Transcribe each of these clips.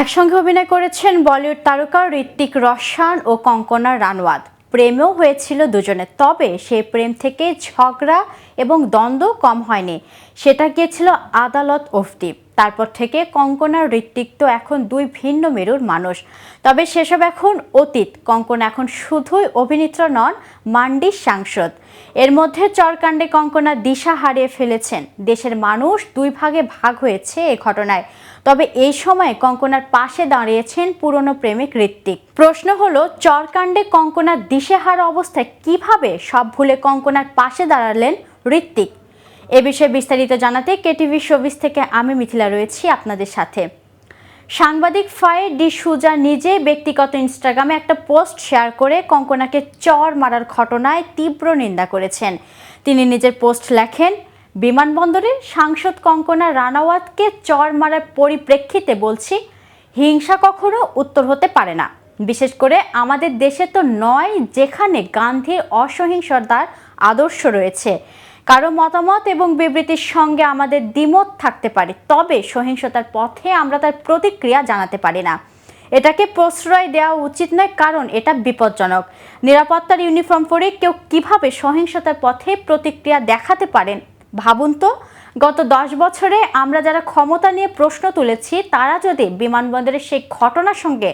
একসঙ্গে অভিনয় করেছেন বলিউড তারকা ঋত্বিক রোশন ও কঙ্কনা রানওয়াত। প্রেমেও হয়েছিল দুজনের, তবে সেই প্রেম থেকে ঝগড়া এবং দ্বন্দ্ব কম হয়নি। সেটা গিয়েছিল আদালত অফতি তারপর থেকে কঙ্কনা ঋত্বিক তো এখন দুই ভিন্ন মেরুর মানুষ। তবে সেসব এখন অতীত। কঙ্কনা এখন শুধুই অভিনেত্রী নন, মান্ডির সাংসদ। এর মধ্যে চরকাণ্ডে কঙ্কনা দিশা হারিয়ে ফেলেছেন। দেশের মানুষ দুই ভাগে ভাগ হয়েছে এ ঘটনায়। তবে এই সময় কঙ্কনার পাশে দাঁড়িয়েছেন পুরনো প্রেমিক ঋত্বিক। প্রশ্ন হলো, চরকাণ্ডে কঙ্কনার দিশেহারা অবস্থায় কীভাবে সব ভুলে কঙ্কনার পাশে দাঁড়ালেন ঋত্বিক? এ বিষয়ে বিস্তারিত জানাতে কেটিভি শোবিস থেকে আমি মিথিলা রয়েছি আপনাদের সাথে। সাংবাদিক ফায়ে ডি সুজা নিজে ব্যক্তিগত ইনস্টাগ্রামে একটা পোস্ট শেয়ার করে কঙ্কনাকে চর মারার ঘটনায় তীব্র নিন্দা করেছেন। তিনি নিজের পোস্ট লেখেন, বিমানবন্দরে সাংসদ কঙ্কনা রানাওয়াতকে চর মারার পরিপ্রেক্ষিতে বলছি, হিংসা কখনো উত্তর হতে পারে না। বিশেষ করে আমাদের দেশে তো নয় যেখানে গান্ধীর অসহিংসতার আদর্শ রয়েছে। কারও মতামত এবং বিবৃতির সঙ্গে আমাদের দ্বিমত থাকতে পারে, তবে সহিংসতার পথে আমরা তার প্রতিক্রিয়া জানাতে পারি না। এটাকে প্রশ্রয় দেওয়া উচিত নয়, কারণ এটা বিপজ্জনক। নিরাপত্তার ইউনিফর্ম পরে কেউ কীভাবে সহিংসতার পথে প্রতিক্রিয়া দেখাতে পারেন, ভাবুন তো? গত দশ বছরে আমরা যারা ক্ষমতা নিয়ে প্রশ্ন তুলেছি, তারা যদি বিমানবন্দরের সেই ঘটনার সঙ্গে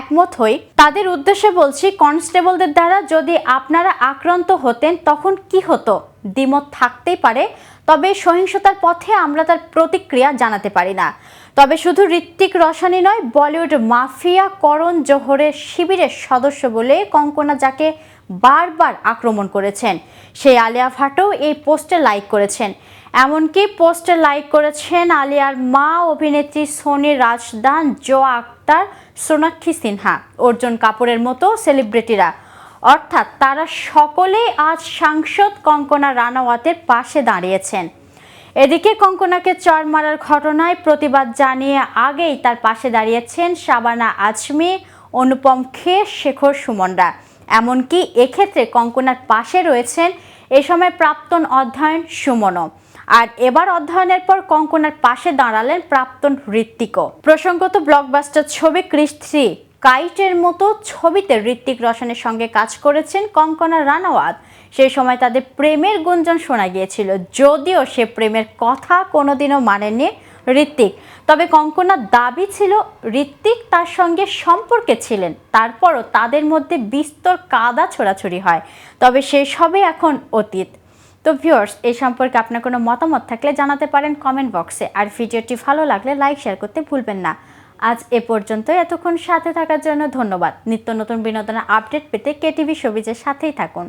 একমত হই, তাদের উদ্দেশ্যে বলছি, কনস্টেবলদের দ্বারা যদি আপনারা আক্রান্ত হতেন, তখন কি হতো? দ্বিমত থাকতেই পারে, তবে সহিংসতার পথে আমরা তার প্রতিক্রিয়া জানাতে পারি না। তবে শুধু ঋত্বিক রসানি নয়, বলিউড মাফিয়া করণ জোহরের শিবিরের সদস্য বলে কঙ্কনা যাকে বারবার আক্রমণ করেছেন, সেই আলিয়া ভাটও এই পোস্টে লাইক করেছেন। এমনকি পোস্টে লাইক করেছেন আলিয়ার মা অভিনেত্রী সোনি রাজদান জো আক্তার সোনাক্ষী সিনহা। অর্জুন কাপুরের মতো সেলিব্রিটিরা অর্থাৎ তারা সকলেই আজ সাংসদ কঙ্কনা রানাওয়াতের পাশে দাঁড়িয়েছেন। এদিকে কঙ্কনাকে চর মারার ঘটনায় প্রতিবাদ জানিয়ে আগেই তার পাশে দাঁড়িয়েছেন শাবানা আজমি, অনুপম খে শেখর সুমনরা। এমনকি এক্ষেত্রে কঙ্কনার পাশে রয়েছেন এ সময় প্রাক্তন অধ্যয়ন সুমনও। আর এবার অধ্যয়নের পর কঙ্কনার পাশে দাঁড়ালেন প্রাক্তন ঋত্বিকও প্রসঙ্গত ব্লকবাস্টার ছবি ক্রিস থ্রি কাইটের মতো ছবিতে ঋত্বিক রোশনের সঙ্গে কাজ করেছেন কঙ্কনা রানাওয়াত। সেই সময় তাদের প্রেমের গুঞ্জন শোনা গিয়েছিল। যদিও সে প্রেমের কথা কোনোদিনও মানেননি ঋত্বিক। তবে কঙ্কনার দাবি ছিল ঋত্বিক তার সঙ্গে সম্পর্কে ছিলেন। তারপরও তাদের মধ্যে বিস্তর কাদা ছোড়াছড়ি হয়। তবে সেসবই এখন অতীত। তো ভিউয়ার্স এই সম্পর্কে আপনার কোনো মতামত থাকলে জানাতে পারেন কমেন্ট বক্সে। আর ভিডিওটি ভালো লাগলে লাইক, শেয়ার করতে ভুলবেন না। আজ এ পর্যন্ত এতক্ষণ সাথে থাকার জন্য ধন্যবাদ। নিত্য নতুন বিনোদনের আপডেট পেতে কেটিভি সবিজের সাথেই থাকুন।